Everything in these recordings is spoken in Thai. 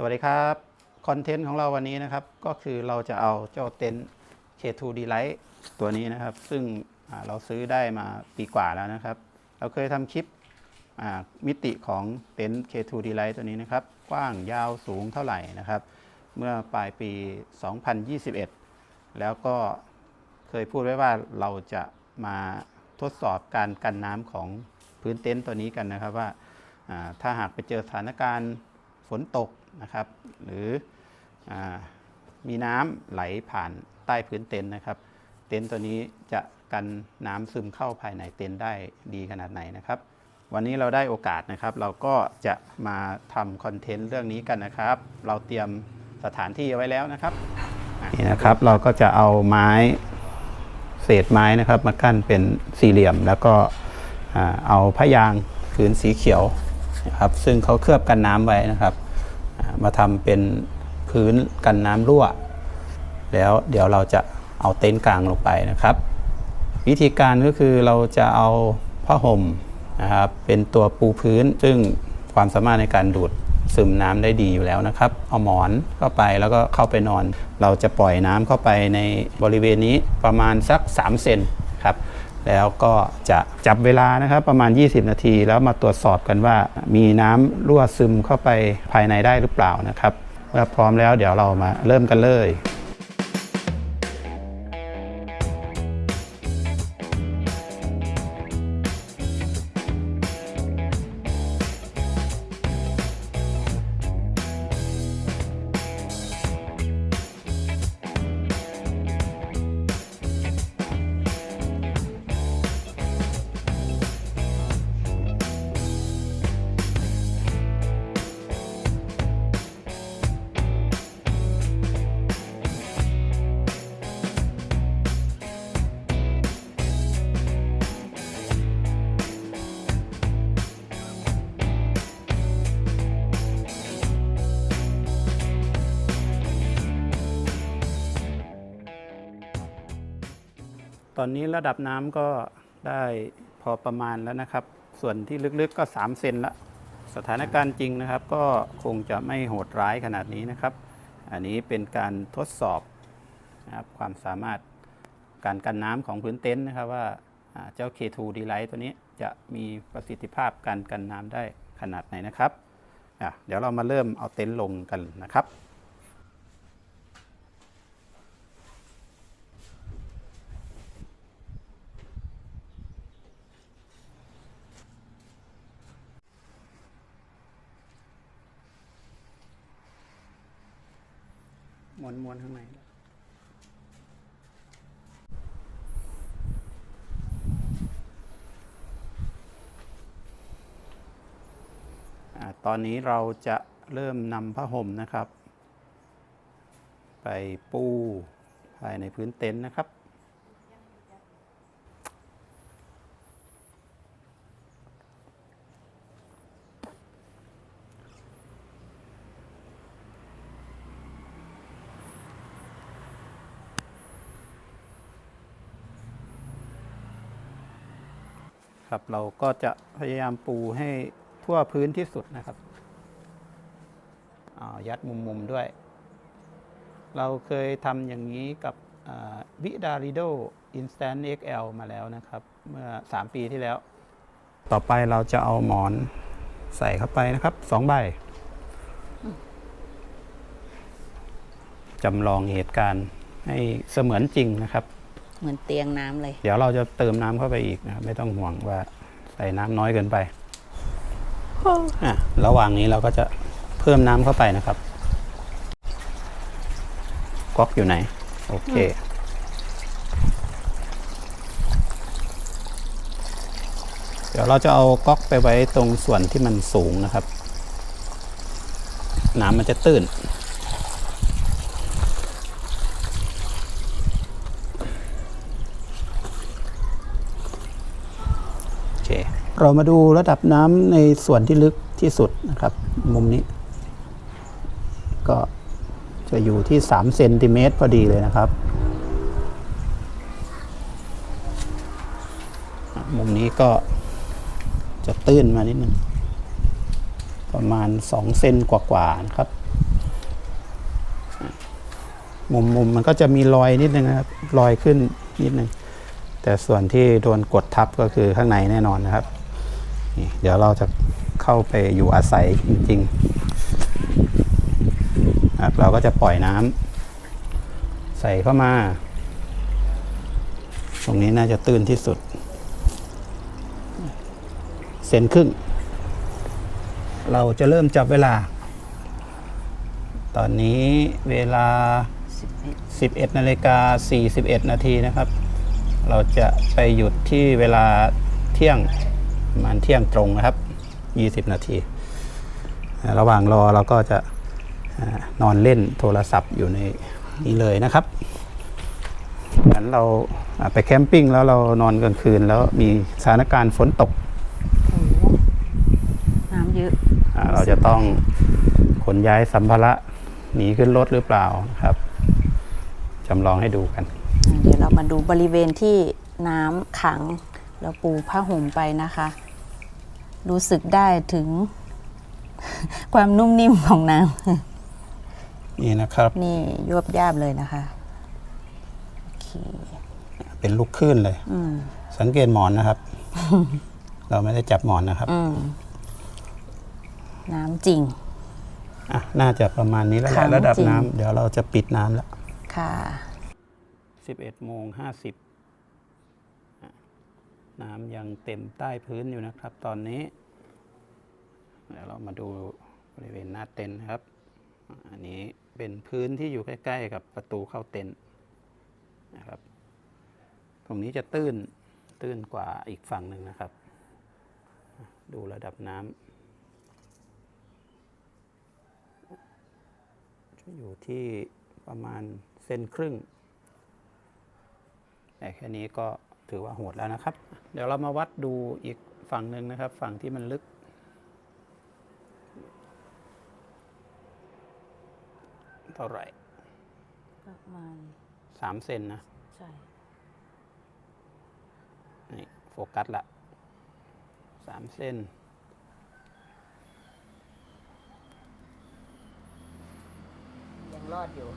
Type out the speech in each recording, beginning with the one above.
สวัสดีครับคอนเทนต์ของเราวันนี้นะครับ ก็คือเราจะเอาเจ้าเต็นท์ K2 D Lite ตัวนี้นะครับ ซึ่งเราซื้อได้มาปีกว่าแล้วนะครับ เราเคยทำคลิปมิติของเต็นท์ K2 D Lite ตัวนี้นะครับ กว้างยาวสูงเท่าไหร่นะครับ เมื่อปลายปี 2021 แล้วก็เคยพูดไว้ว่าเราจะมาทดสอบการกันน้ำของพื้นเต็นท์ตัวนี้กันนะครับว่าถ้าหากไปเจอสถานการณ์ฝนตก นะครับ หรืออมีน้ำไหลผ่านใต้พื้นเต็นท์นะครับ เต็นท์ตัวนี้จะกันน้ำซึมเข้าภายในเต็นท์ได้ดีขนาดไหนนะครับ วันนี้เราได้โอกาสนะครับ เราก็จะมาทำคอนเทนต์เรื่องนี้กันนะครับ เราเตรียมสถานที่ไว้แล้วนะครับนี่นะครับเราก็จะเอาไม้เศษไม้นะครับมากั้นเป็นสี่เหลี่ยม แล้วก็เอาผ้ายางผืนสีเขียวนะครับซึ่งเขาเคลือบกันน้ำไว้นะครับ มาทำเป็นพื้นกันน้ำรั่ว แล้วเดี๋ยวเราจะเอาเต็นท์กลางลงไปนะครับ วิธีการก็คือเราจะเอาผ้าห่มนะครับเป็นตัวปูพื้น ซึ่งความสามารถในการดูดซึมน้ำได้ดีอยู่แล้วนะครับ เอาหมอนเข้าไปแล้วก็เข้าไปนอน เราจะปล่อยน้ำเข้าไปในบริเวณนี้ประมาณสัก 3 เซนครับ แล้วก็จะจับเวลานะครับประมาณ 20 นาที แล้วมาตรวจสอบกันว่า มีน้ำรั่วซึมเข้าไปภายในได้หรือเปล่านะครับเมื่อพร้อมแล้วเดี๋ยวเรามาเริ่มกันเลย ตอนนี้ระดับน้ำก็ได้พอประมาณแล้วนะครับ ส่วนที่ลึกๆก็ 3 เซนละ สถานการณ์จริงนะครับ ก็คงจะไม่โหดร้ายขนาดนี้นะครับ อันนี้เป็นการทดสอบนะครับความสามารถการกันน้ำของพื้นเต็นท์นะครับว่าเจ้า K2 d l i g h t ตัวนี้จะมีประสิทธิภาพการกันน้ำได้ขนาดไหนนะครับ เดี๋ยวเรามาเริ่มเอาเต็นท์ลงกันนะครับ วนม้วนข้างในตอนนี้เราจะเริ่มนำผ้าห่มนะครับ ไปปูภายในพื้นเต็นท์นะครับ ครับ เราก็จะพยายามปูให้ทั่วพื้นที่สุดนะครับอายัดมุมๆด้วย เราเคยทำอย่างนี้กับวิดาริโด Instant XL มาแล้วนะครับ เมื่อ 3 ปีที่แล้ว ต่อไปเราจะเอาหมอนใส่เข้าไปนะครับสองใบจำลองเหตุการณ์ให้เสมือนจริงนะครับ เหมือนเตียงน้ำเลย เดี๋ยวเราจะเติมน้ำเข้าไปอีกนะครับไม่ต้องห่วงว่าใส่น้ำน้อยเกินไปอะระหว่างนี้เราก็จะเพิ่มน้ำเข้าไปนะครับ ก๊อกอยู่ไหน โอเค เดี๋ยวเราจะเอาก๊อกไปไว้ตรงส่วนที่มันสูงนะครับ น้ำมันจะตื้น โอ เรามาดูระดับน้ำในส่วนที่ลึกที่สุดนะครับ มุมนี้ ก็จะอยู่ที่3เซนติเมตรพอดีเลยนะครับ มุมนี้ก็จะตื้นมานิดนึงประมาณ2เซนกว่าๆนะครับ มุมมุมมันก็จะมีรอยนิดนึงนะครับรอยขึ้นนิดนึงแต่ส่วนที่โดนกดทับก็คือข้างในแน่นอนนะครับ เดี๋ยวเราจะเข้าไปอยู่อาศัยจริงๆ เราก็จะปล่อยน้ำใส่เข้ามา ตรงนี้น่าจะตื้นที่สุด เซนครึ่ง เราจะเริ่มจับเวลา ตอนนี้เวลา 11นาฬิกา41 นาทีนะครับ เราจะไปหยุดที่เวลาเที่ยง ประมาณเที่ยงตรงนะครับ 20 นาที ระหว่างรอเราก็จะอ่านอนเล่นโทรศัพท์อยู่ในนี้เลยนะครับเหมือนเราอ่าไปแคมปิ้งแล้วเรานอนกลางคืนแล้วมีสถานการณ์ฝนตกโอ้โหน้ำเยอะอ่าเราจะต้องขนย้ายสัมภาระหนีขึ้นรถหรือเปล่านะครับจำลองให้ดูกันอะเดี๋ยวเรามาดูบริเวณที่น้ำขังเราปูผ้าห่มไปนะคะ รู้สึกได้ถึง ความนุ่มนิ่มของน้นี่นะครับำนี่ยวบยาบเลยนะคะโอเคเป็นลูกคลื่นเลยอืมสังเกตหมอนนะครับ เราไม่ได้จับหมอนนะครับอืมน้ำจริงอะน่าจะประมาณนี้แล้วแหขัละงระดับจริงน้ำเดี๋ยวเราจะปิดน้ำแล้วค่ะ11โมง50อะ น้ำยังเต็มใต้พื้นอยู่นะครับ ตอนนี้เดี๋ยวเรามาดูบริเวณหน้าเต็นท์นะครับ อันนี้เป็นพื้นที่อยู่ใกล้ ๆ กับประตูเข้าเต็นท์นะครับ ตรงนี้จะตื้นตื้นกว่าอีกฝั่งหนึ่งนะครับ ดูระดับน้ำจะอยู่ที่ประมาณเซนครึ่ง แต่แค่นี้ก็ ถือว่าโหดแล้วนะครับ เดี๋ยวเรามาวัดดูอีกฝั่งหนึ่งนะครับ ฝั่งที่มันลึก เท่าไหร่ประมาณสามเซนนะ ใช่ นี่ โฟกัสละสามเส้นยังรอดอยู่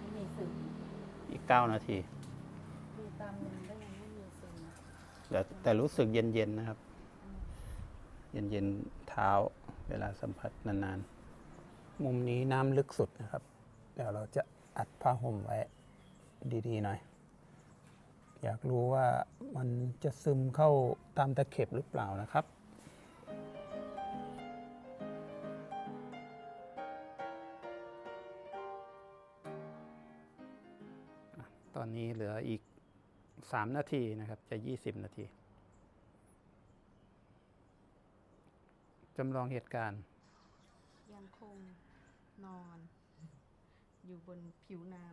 ไม่มีซึมอีกเก้านาที ดูตามมือก็ยังไม่มีซึม แต่แต่รู้สึกเย็นๆนะครับ เย็นๆเท้าเวลาสัมผัสนานๆ มุมนี้น้ำลึกสุดนะครับ เดี๋ยวเราจะอัดผ้าห่มไว้ดีๆหน่อย อยากรู้ว่ามันจะซึมเข้าตามตะเข็บหรือเปล่านะครับตอนนี้เหลืออีก 3 นาทีนะครับ จะ 20 นาทีจำลองเหตุการณ์ ยังคงนอน อยู่บนผิวน้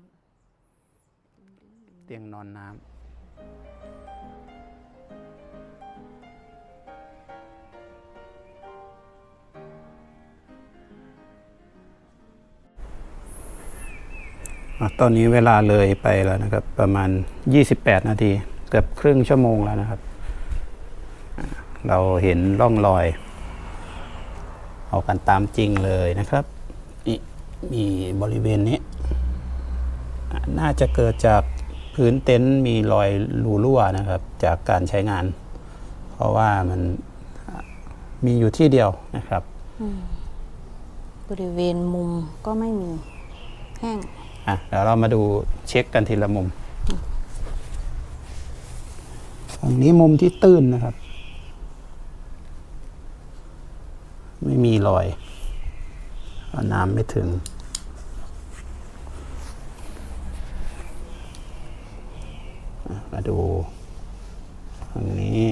เตียงนอนน้ำ ตอนนี้เวลาเลยไปแล้วนะครับ ประมาณ 28 นาทีเกือบครึ่งชั่วโมงแล้วนะครับ เราเห็นร่องรอยเอากันตามจริงเลยนะครับนี่มีบริเวณนี้ น่าจะเกิดจากพื้นเต็นท์มีรอยรูรั่วนะครับ จากการใช้งาน เพราะว่ามันมีอยู่ที่เดียวนะครับบริเวณมุมก็ไม่มีแห้ง อะเดี๋ยวเรามาดูเช็คกันทีละมุมฝั่งนี้มุมที่ตื้นนะครับ ไม่มีรอยน้ำไม่ถึง มาดูฝั่งนี้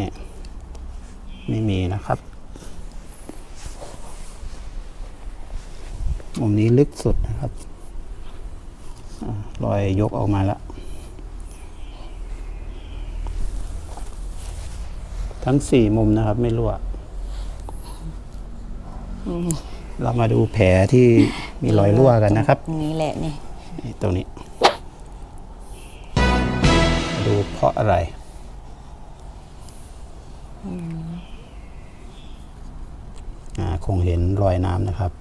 ไม่มีนะครับ มุมนี้ลึกสุดนะครับ รอยยกออกมาแล้ว ทั้งสี่มุมนะครับ ไม่รั่วเรามาดูแผลที่มีรอยรั่วกันนะครับตรงนี้แหละนี่นี่ตรงนี้มาดูเพราะอะไรอ่าคงเห็นรอยน้ำนะครับ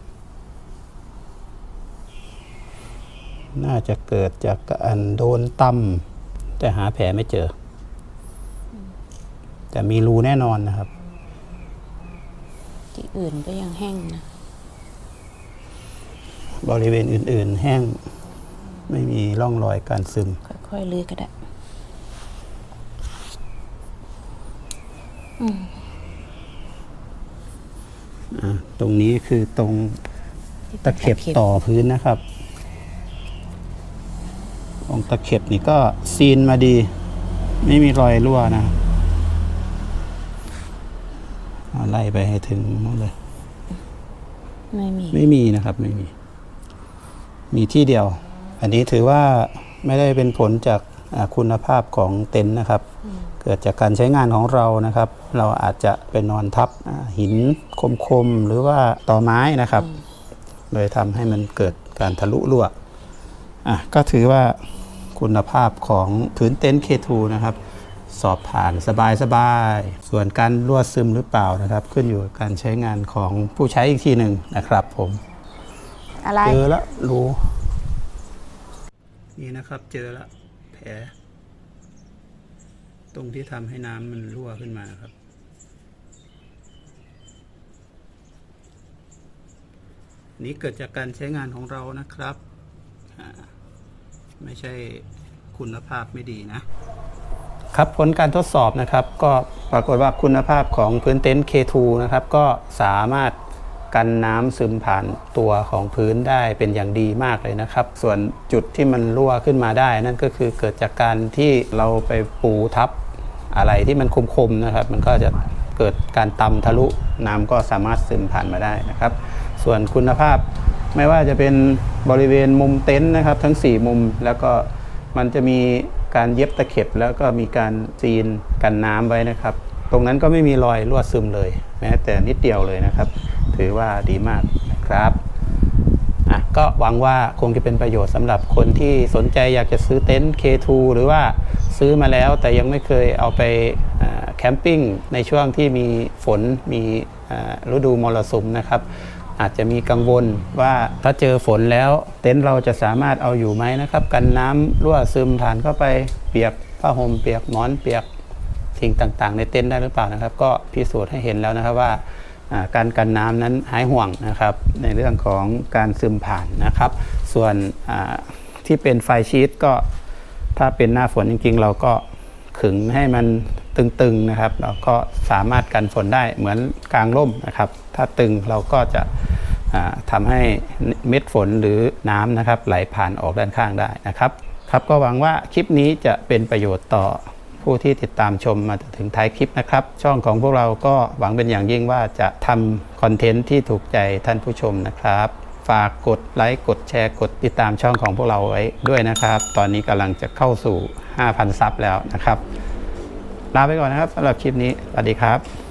น่าจะเกิดจากการโดนตำแต่หาแผลไม่เจอ แต่มีรูแน่นอนนะครับ ที่อื่นก็ยังแห้งนะ บริเวณอื่น ๆ แห้ง ไม่มีร่องรอยการซึม ค่อยๆลื้อก็ได้อะตรงนี้คือตรงตะเข็บต่อพื้นนะครับ ตรงตะเข็บนี่ก็ซีนมาดี ไม่มีรอยรั่วนะเอาไล่ไปให้ถึงนู่นเลย ไม่มี ไม่มีนะครับ ไม่มี มีที่เดียว อันนี้ถือว่าไม่ได้เป็นผลจากอ่าคุณภาพของเต็นท์นะครับ เกิดจากการใช้งานของเรานะครับ เราอาจจะไปนอนทับอ่าหินคมๆ หรือว่าต่อไม้นะครับเลยทำให้มันเกิดการทะลุรั่วอะก็ถือว่า คุณภาพของพื้นเต็นท์ K2 นะครับ สอบผ่านสบายๆส่วนการรั่วซึมหรือเปล่านะครับ ขึ้นอยู่กับการใช้งานของผู้ใช้อีกทีหนึ่งนะครับผมอะไรเจอแล้วรูนี่นะครับเจอแล้วแผลตรงที่ทำให้น้ำมันรั่วขึ้นมาครับ นี่เกิดจากการใช้งานของเรานะครับอ่า ไม่ใช่คุณภาพไม่ดีนะครับผลการทดสอบนะครับ ก็ปรากฏว่าคุณภาพของพื้นเต็นท์ K2 นะครับ ก็สามารถกันน้ำซึมผ่านตัวของพื้นได้เป็นอย่างดีมากเลยนะครับ ส่วนจุดที่มันรั่วขึ้นมาได้ นั่นก็คือเกิดจากการที่เราไปปูทับอะไรที่มันคมๆนะครับ มันก็จะเกิดการตำทะลุน้ำก็สามารถซึมผ่านมาได้นะครับ ส่วนคุณภาพ ไม่ว่าจะเป็นบริเวณมุมเต็นท์นะครับ ทั้ง 4 มุมแล้วก็มันจะมีการเย็บตะเข็บ แล้วก็มีการซีนกันน้ำไว้นะครับ ตรงนั้นก็ไม่มีรอยรั่วซึมเลย แม้แต่นิดเดียวเลยนะครับ ถือว่าดีมากนะครับอะก็หวังว่าคงจะเป็นประโยชน์สำหรับคนที่สนใจอยากจะซื้อเต็นท์ K2 หรือว่าซื้อมาแล้วแต่ยังไม่เคยเอาไปแคมปิ้งในช่วงที่มีฝนมีฤดูมรสุมนะครับ อาจจะมีกังวลว่าถ้าเจอฝนแล้ว เต็นท์เราจะสามารถเอาอยู่ไหมนะครับ กันน้ำรั่วซึมผ่านเข้าไปเปียกผ้าห่มเปียกหมอนเปียกสิ่งต่างๆ ในเต็นท์ได้หรือเปล่านะครับ ก็พิสูจน์ให้เห็นแล้วนะครับว่าการกันน้ำนั้นหายห่วงนะครับ ในเรื่องของการซึมผ่านนะครับ ส่วนที่เป็นไฟชีตก็ถ้าเป็นหน้าฝนจริงๆ เราก็ขึงให้มัน ตึงๆนะครับ เราก็สามารถกันฝนได้เหมือนกลางร่มนะครับ ถ้าตึงเราก็จะทำาให้เม็ดฝนหรือน้ำนะครับ ไหลผ่านออกด้านข้างได้นะครับ ครับก็หวังว่าคลิปนี้จะเป็นประโยชน์ต่อผู้ที่ติดตามชมมาถึงท้ายคลิปนะครับ ช่องของพวกเราก็หวังเป็นอย่างยิ่งว่าจะทำคอนเทนต์ที่ถูกใจท่านผู้ชมนะครับ ฝากกดไลค์กดแชร์กดติดตามช่องของพวกเราไว้ด้วยนะครับ ตอนนี้กำลังจะเข้าสู่ 5,000 ซับแล้วนะครับ ลาไปก่อนนะครับสำหรับคลิปนี้สวัสดีครับ